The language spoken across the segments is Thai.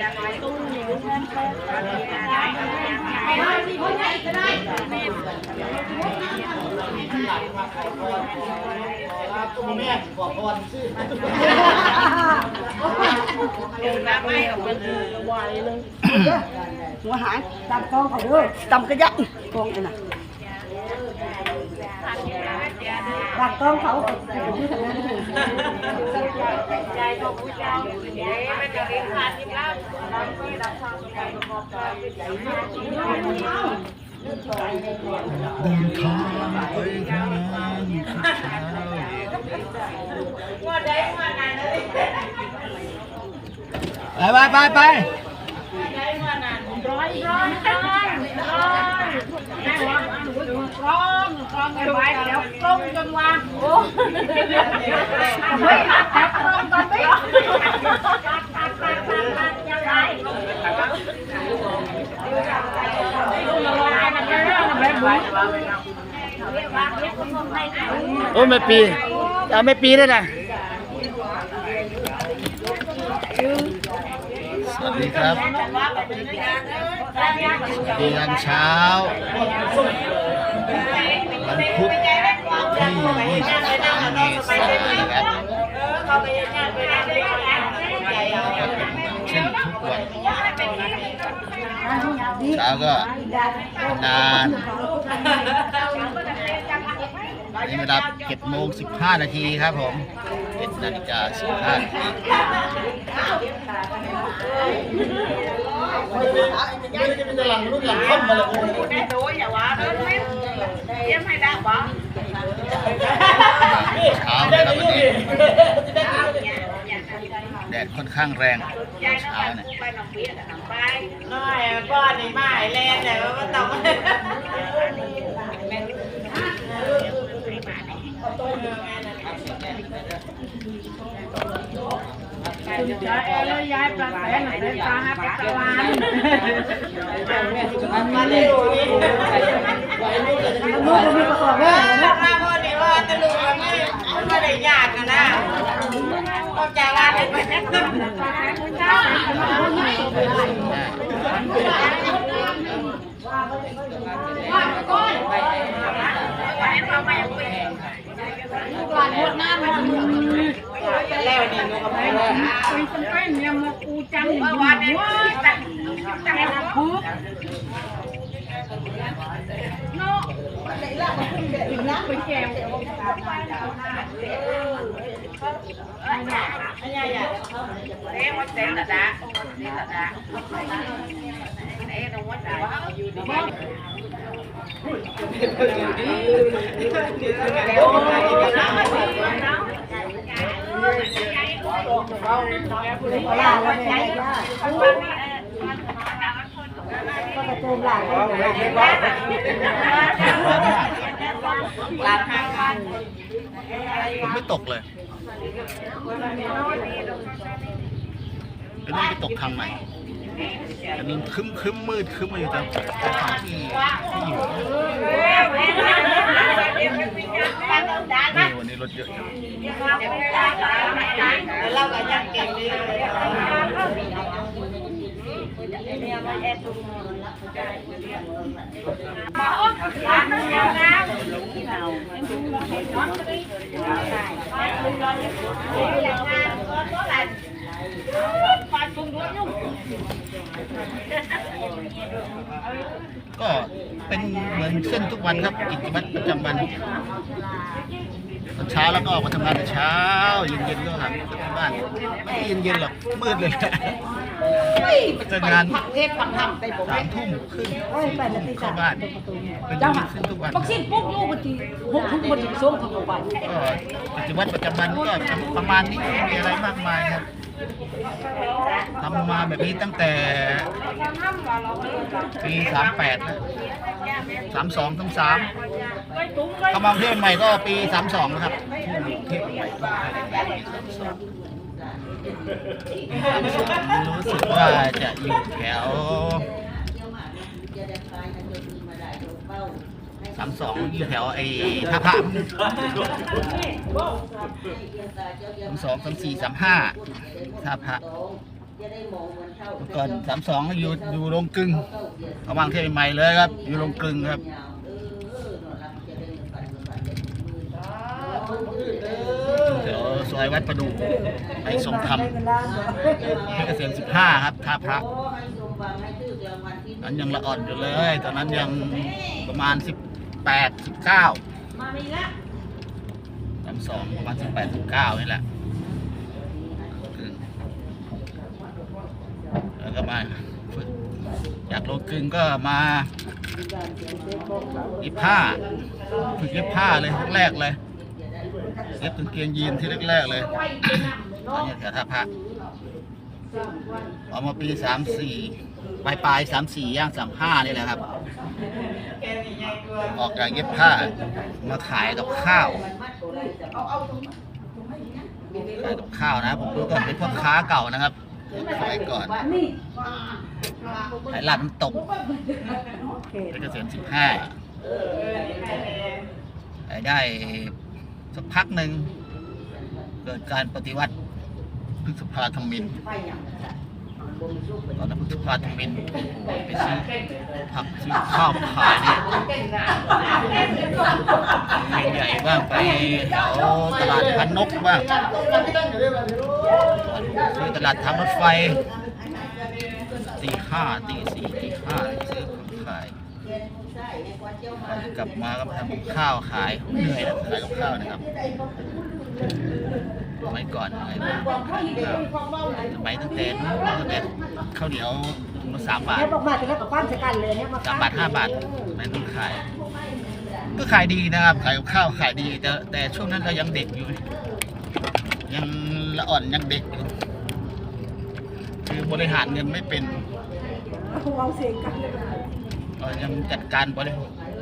แม่ขอพรชื่อหัวหายตำกองเขาเด้อตำกระยักกองไอ้น่ะ làm con khẩu cực dài một buổi trao để bây giờ yên thanh im lắm làm cái làm sao dài một cái chạy nha Đừng khóc ơi vang Qua đấy qua này nữa Bye bye bye bye. Qua đấy qua này Rồi rồi rồi. Rồi. กองเขาเป็นผู้ทำงานที่เดินทางไปทำงานเช้าไปไปไปไปโอ้ไม่ปีเอาไม่ปีได้วยนะสวัสดีครับ ดีงานเช้า วันพุธที่23เมษายนครับเช่นทุกวันเช้าก็นานนี่เวลา7โมง15 นาทีครับผม7นาฬิกา15นาที เป็นหลังรุ่นหลังค่อมมาเลยโอ้โหเช้าเลยครับวันนี้แดดค่อนข้างแรงเช้าเนี่ยน้อยก้อนนี่มาแรงแต่ว่าต้อง มาเลยนี่ลูกก็มีประกอบแม่มาพ่อนี่ว่าตะลุงนี่ไม่ได้ยากนะนะก็จะลาไป แล้วนี่นูก็ไปเลยวันนี้จังจังคุกอันนี้อะเอ๊ะมันเต็มแต่ดาเต็มแต่ดาเอ๊ะตรงวัดดาอยู่ดี ปลาแล้วแม่ก็กระโจมหลานลาทางกันผมไม่ตกเลยเป็นต้องไปตกทางไห อันนี้คึ้มคึ้มมืดคึ้มมาอยู่แต่แต่ทางที่ที่อยู่นี่วันนี้รถเยอะจังเราก็ยังเก่งดี ก็เป็นเหมือนเส้นทุกวันครับกิจวัตรประจำวันตอนเช้าแล้วก็ออกมาทำงานแต่เช้าเย็นๆก็กลับที่บ้านไม่เย็นๆหรอกมืดเลยแหละเจองานเทพปังทำไปผมสามทุ่มครึ่งโอ้ยไปแล้วตีเข้าสามบ้านเป็นอย่างนี้ขึ้นทุกวันวัคซีนปุ๊บลูกมันทีหกทุ่มมันถึงส่งถึงโรงพยาบาลก็กิจวัตรประจำวันก็ประมาณนี้ไม่มีอะไรมากมายครับ ทำมาแบบนี้ตั้งแต่ปีสามแปดนะสามสองทั้งสามเข้ามากรุงเทพใหม่ก็ปีสามสองนะครับที่กรุงเทพใหม่สามสองรู้สึกว่าจะอยู่แถว สามสองอยู่แถวไอ้ท่าพระสามสองสามสี่สามห้าท่าพระเมื่อก่อนสามสองอยู่อยู่โรงกลึงเขาวางเทปใหม่เลยครับ อยู่โรงกลึงครับเดี๋ยวซอยวัดประดูไปทรงธรรมเพชรเกษมสิบห้าครับท่าพระนั้นยังละอ่อนอยู่เลย ตอนนั้นยังประมาณสิบ แปดสิบเก้าสามสองประมาณสิบแปดสิบเก้านี่แหละอืมแล้วก็มาฝึกอยากโลกึงก็มาเย็บผ้าฝึกเย็บผ้าเลยแรกๆเลยเย็บกางเกงยีนที่แรกๆเลยตอนนี้แถวท่าพระออกมาปีสามสี่ปลายปลายสามสี่ย่างสามห้านี่แหละครับ ออกจากเย็บผ้ามาขายกับข้าวขายกับข้าวนะผมดูก่อนเป็นพ่อค้าเก่านะครับสมัยก่อนขายร้านน้ำตกเป็นเกษตรสิบห้าได้สักพักหนึ่งเกิดการปฏิวัติพฤษภาธมิน ตอนนั้นพฤษภาธมินไปซื้อผักซื้อข้าวขายเนี่ยเป็นใหญ่บ้างไปแถวตลาดพันนกบ้างซื้อตลาดทางรถไฟตีห้าตีสี่ตีห้าซื้อของขายกลับมาก็มาทำข้าวขายเหนื่อยนะขายกับข้าวนะครับ สมัยก่อนเหนื่อยมากขายกับข้าวสมัยตั้งแต่นู้นตั้งแต่ข้าวเหนียวถุงละสามบาทแล้วบอกมาจะแล้วกับความสกันเลยเนี่ยมาสามบาทห้าบาทไม่ต้องขาย ก็ขายดีนะครับ ขายกับข้าวขายดี แต่แต่ช่วงนั้นเรายังเด็กอยู่ ยังละอ่อนยังเด็กอยู่คือบริหารเงินไม่เป็นเอาเสียงกันเรายังจัดการบริ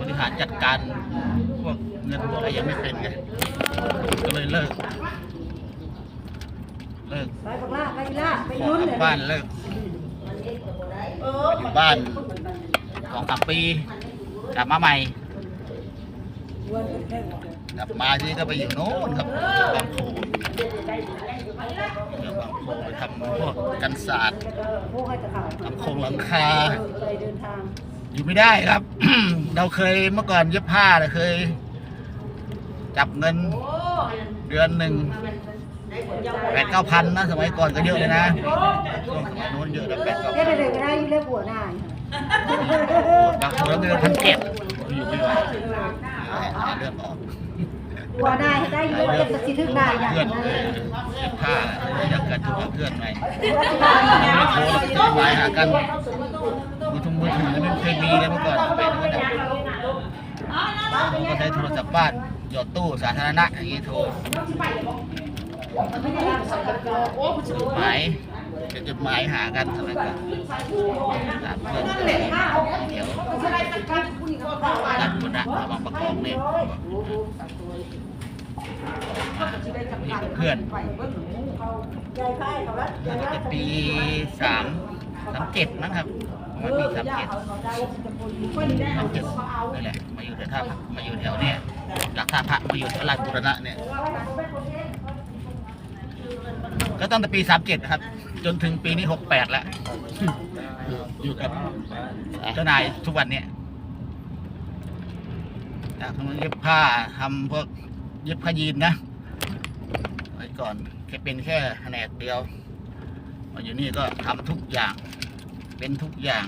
บริหารจัดการพวกเงินพวกอะไรยังไม่เป็นไงก็เลยเลิก เลิกไปบักล่าไปล่าไปขอลุ้นกเลลัยบบ้านเลิกอยู่บ้านสองสามปีกลับมาใหม่กลับมาทีนี้ก็ไปอยู่โน่นครับบางโพเดี๋ยวบางโพไปทำพวกกันศาสตร์พวกให้จะข่าวทำโครงหลังคาไปเดินทางอยู่ไม่ได้ครับ เราเคยเมื่อก่อนเย็บผ้าเราเคย จับเงินเดือนหนึ่ง แปดเก้าพันนะสมัยก่อนก็เยอะเลยนะช่วงสมัยโน้นเยอะนะแปดเก้าเรียพักนได้เลยก็ได้เรียกหัวหน้าบางคนเดือนพันเจ็ดอยู่ไม่ไหวหาเรื่องออกหัวหน้าได้เยอะเรียกจะสิทึกได้อย่างเพื่อนนั้นเย็บผ้าอยากกันทุกเพื่อนไหมไม่โทรแล้วก็ไลน์หากันมือถือมือถือไม่เคยมีเลยเมื่อก่อนไปโน้นน่ะก็ใช้โทรศัพท์บ้านหยอดตู้สาธารณะอย่างนี้โทรจด หมายเป็นจดหมายหากันสมัยก่อนตามเพื่อนเดี๋ยวดันบุญนะมาบางประกอบเนี่ยมีเพื่อนตั้งแต่ปีสามสามเจ็ดมั้งครับมาปีสามเจ็ดสามเจ็ดนี่แหละมาอยู่แถวท่าพระมาอยู่แถวเนี่ยจากท่าพระมาอยู่แถวลาดบุรณะเนี่ย ก็ตั้งแต่ปี37ครับ จนถึงปีนี้68แล้ว อยู่กับเจ้านายทุกวันเนี่ยจากทำเย็บผ้าทำพวกเย็บผ้ายีนนะไว้ก่อนแค่เป็นแค่แผนกเดียวมาอยู่นี่ก็ทำทุกอย่าง เป็นทุกอย่าง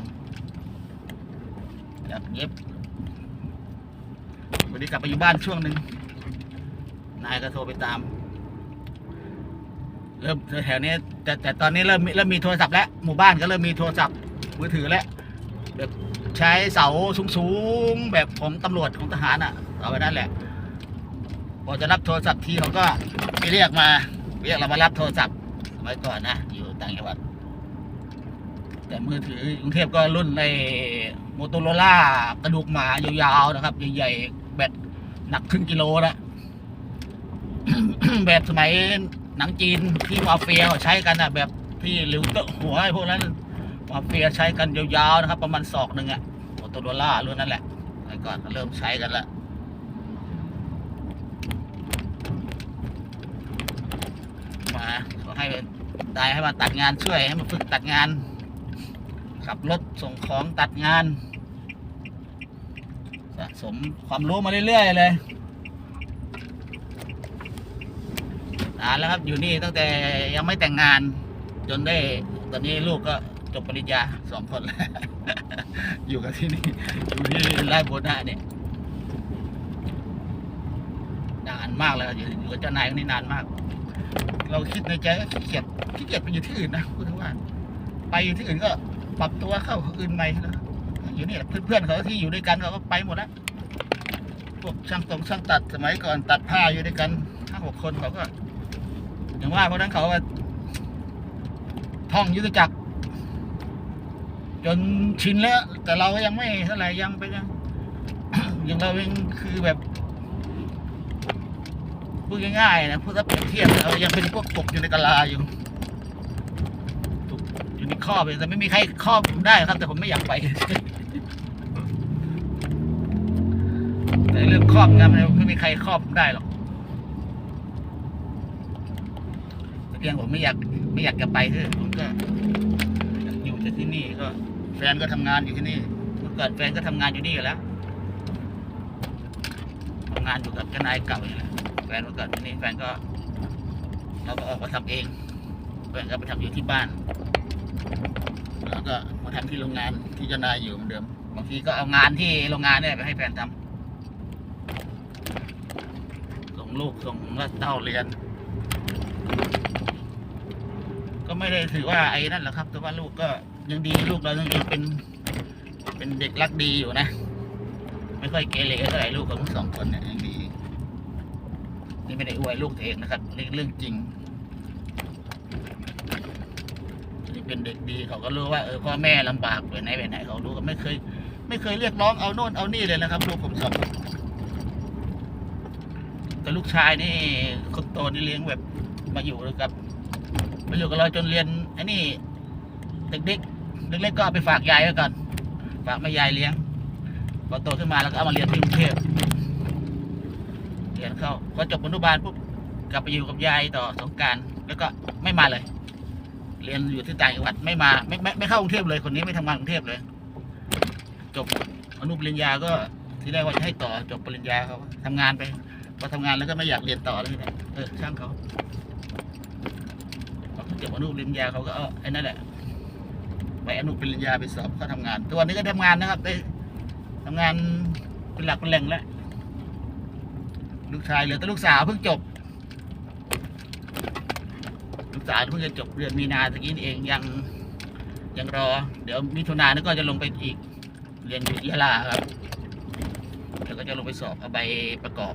อยากเย็บวันนี้กลับไปอยู่บ้านช่วงหนึ่งนายก็โทรไปตาม เริ่มแถวนี้แต่แต่ตอนนี้เริ่มเริ่มมีโทรศัพท์แล้วหมู่บ้านก็เริ่มมีโทรศัพท์มือถือแล้วแบบใช้เสาสูงๆแบบของตำรวจของทหารอะ เอาไว้นั่นแหละพอจะรับโทรศัพท์ทีเขาก็ไปเรียกมา เรียกเรามารับโทรศัพท์สมัยก่อนนะอยู่ต่างจังหวัดแต่มือถือกรุงเทพก็รุ่นในโมโตโรล่ากระดูกหมายาวๆนะครับ ใหญ่ๆแบตหนักครึ่งกิโลนะแบบสมัย หนังจีนที่มาเฟียใช้กันอะแบบที่หลิวเตอะหัวไอ้พวกนั้นมาเฟียใช้กันยาวๆนะครับ ประมาณศอกหนึ่งอะโมโตโรล่ารุ่นนั้นแหละสมัยก่อนก็เริ่มใช้กันล้วมาขอให้ได้ให้มาตัดงานช่วยให้มาฝึกตัดงาน ขับรถส่งของตัดงาน สะสมความรู้มาเรื่อยๆเลย นานแล้วครับอยู่นี่ตั้งแต่ยังไม่แต่งงาน จนได้ตอนนี้ลูกก็จบปริญญาสองคนแล้วอยู่กันที่นี่อยู่ที่ไร่โบนาเนี่ยนานมากเลยอยู่อยู่กับเจ้านายคนนี้นานมาก เราคิดในใจก็ขี้เกียจขี้เกียจไปอยู่ที่อื่นนะพูดถึงว่าไปอยู่ที่อื่นก็ปรับตัวเข้าอื่นใหม่นะอยู่นี่เพื่อนๆเขาที่อยู่ด้วยกันเขาก็ไปหมดแล้วพวกช่างตรงช่างตัดสมัยก่อนตัดผ้าอยู่ด้วยกันห้าหกคนเขาก็ อย่างว่าเพราะนั้นเขาท่องยุทธจักร จนชินแล้ว แต่เราก็ยังไม่เท่าไหร่ยังไปยังอย่างเราเองคือแบบพูดง่ายๆนะพูดถ้าเปรียบเทียบเรายังเป็นพวกตกอยู่ในกะลาอยู่ถูกอยู่ในครอบเลยแต่ไม่มีใครครอบผมได้ครับ แต่ผมไม่อยากไปแต่เรื่องครอบงำเนี่ยไม่มีใครครอบผมได้หรอก แต่ เพียงผมไม่อยากไม่อยากจะไปเถอผมก็อยู่ที่นี่ก็ แฟนก็ทำงานอยู่ที่นี่เมื่อก่อนแฟนก็ทำงานอยู่นี่อยู่แล้วทำงานอยู่กับเจ้านายเก่าอยู่แล้วแฟนเมื่อก่อนที่นี่แฟนก็เราก็ออกมาทำเองแฟนก็ไปทำอยู่ที่บ้าน แล้วก็มาทำที่โรงงานที่เจ้านายอยู่เหมือนเดิมบางทีก็เอางานที่โรงงานเนี่ยไปให้แฟนทำส่งลูกส่งว่าเต้าเรียน ก็ไม่ได้ถือว่าไอ้นั่นแหละครับ แต่ว่าลูกก็ยังดีลูกเรายังเป็น เป็นเด็กรักดีอยู่นะ ไม่ค่อยเกเรเท่าไหร่ลูกของทั้งสองคนเนี่ยยังดี นี่ไม่ได้อวยลูกเองนะครับเรื่องเรื่องจริงนี่เป็นเด็กดีเขาก็รู้ว่าเออพ่อแม่ลำบากไปไหนไปไหนเขารู้ก็ไม่เคย ไม่เคยเรียกร้องเอาโน่นเอานี่เลยนะครับ ลูกผมสองคนแต่ลูกชายนี่คนโตนี่เลี้ยงแบบมาอยู่กับ มาอยู่กับเราจนเรียนไอ้นี่เด็กๆเล็กๆก็เอาไปฝากยายไว้ก่อนฝากแม่ยายเลี้ยงพอโตขึ้นมาแล้วก็เอามาเรียนที่กรุงเทพเรียนเข้าพอจบอนุบาลปุ๊บกลับไปอยู่กับยายต่อสงการแล้วก็ไม่มาเลย เรียนอยู่ที่ต่างจังหวัดไม่มาไม่ไม่ไม่เข้ากรุงเทพเลยคนนี้ไม่ทำงานกรุงเทพเลย จบอนุปริญญาก็ที่แรกว่าจะให้ต่อจบปริญญาเขาทำงานไปพอทำงานแล้วก็ไม่อยากเรียนต่อเลยเนี่ยเออช่างเขา จบอนุปริญญาเขาก็เอาไอ้นั่นแหละไปอนุปริญญาไปสอบเขาทำงานตัวนนี้ก็ทำงานนะครับ ได้ทำงานเป็นหลักเป็นแหล่งแล้วลูกชายเหลือแต่ลูกสาวเพิ่งจบ ลูกสาวเพิ่งจะจบเดือนมีนาตะกี้นี่เองยังยังรอ เดี๋ยวมิถุนายนนก็จะลงไปอีก เรียนอยู่ยะลาครับเดี๋ยวก็จะลงไปสอบเอาใบประกอบ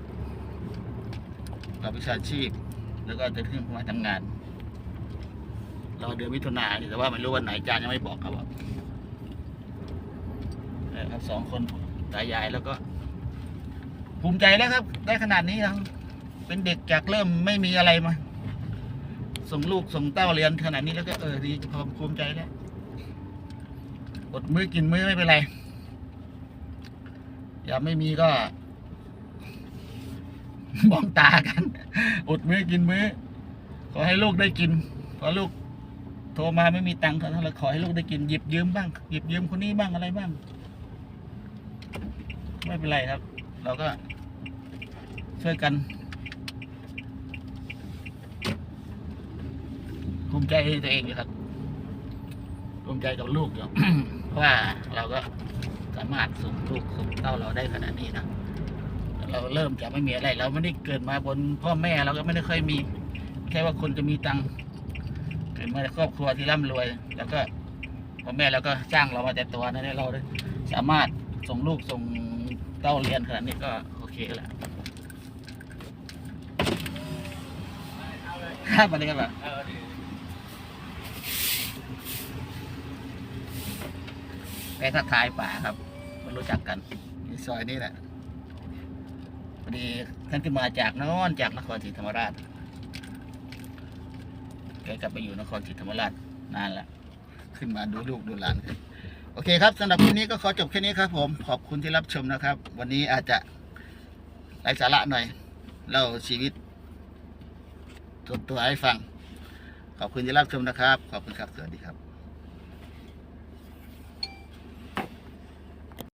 ประกอบวิชาชีพ แล้วก็จะขึ้นมาทำงาน รอเดือนมิถุนายนแต่ว่าไม่รู้วันไหนอาจารย์ยังไม่บอกครับว่าเออครับสองคนตายายแล้วก็ ภูมิใจแล้วครับ ได้ขนาดนี้แล้วเป็นเด็กจากเริ่มไม่มีอะไรมา ส่งลูกส่งเต้าเรียนขนาดนี้แล้วก็เออดีพอภูมิใจแล้วอดมื้อกินมื้อไม่เป็นไร อย่าไม่มีก็มองตากัน อดมื้อกินมื้อขอให้ลูกได้กิน ขอลูก โทรมาไม่มีตังค์เขาเราขอให้ลูกได้กินหยิบยืมบ้างหยิบยืมคนนี้บ้างอะไรบ้าง ไม่เป็นไรครับ เราก็ช่วยกันภูมิใจตัวเองอยู่ครับภูมิใจกับลูกอยู่เพราะว่าเราก็สามารถส่งลูกส่งเต้าเราได้ขนาดนี้นะเราเริ่มจะไม่มีอะไร เราไม่ได้เกิดมาบนพ่อแม่เราก็ไม่ได้เคยมี แค่ว่าคนจะมีตังค์ เกิดมาในครอบครัวที่ร่ำรวย แล้วก็พ่อแม่เราก็จ้างเรามาแต่ตัวนั้นเราสามารถส่งลูกส่งเต้าเรียนขนาดนี้ก็โอเคแล้วครับอะไรกันแบบไปทักทายป่าครับมันรู้จักกันในซอยนี้แหละพอดีท่านขึ้นมาจากโนอนจากนครศรีธรรมราช แกกลับไปอยู่นครศรีธรรมราชนานแล้วขึ้นมาดูลูกดูหลานขึ้นโอเคครับสำหรับคลิปนี้ก็ขอจบแค่นี้ครับ ผมขอบคุณที่รับชมนะครับ วันนี้อาจจะไร้สาระหน่อยเล่าชีวิตส่วนตัวให้ฟัง ขอบคุณที่รับชมนะครับ ขอบคุณครับสวัสดีครับ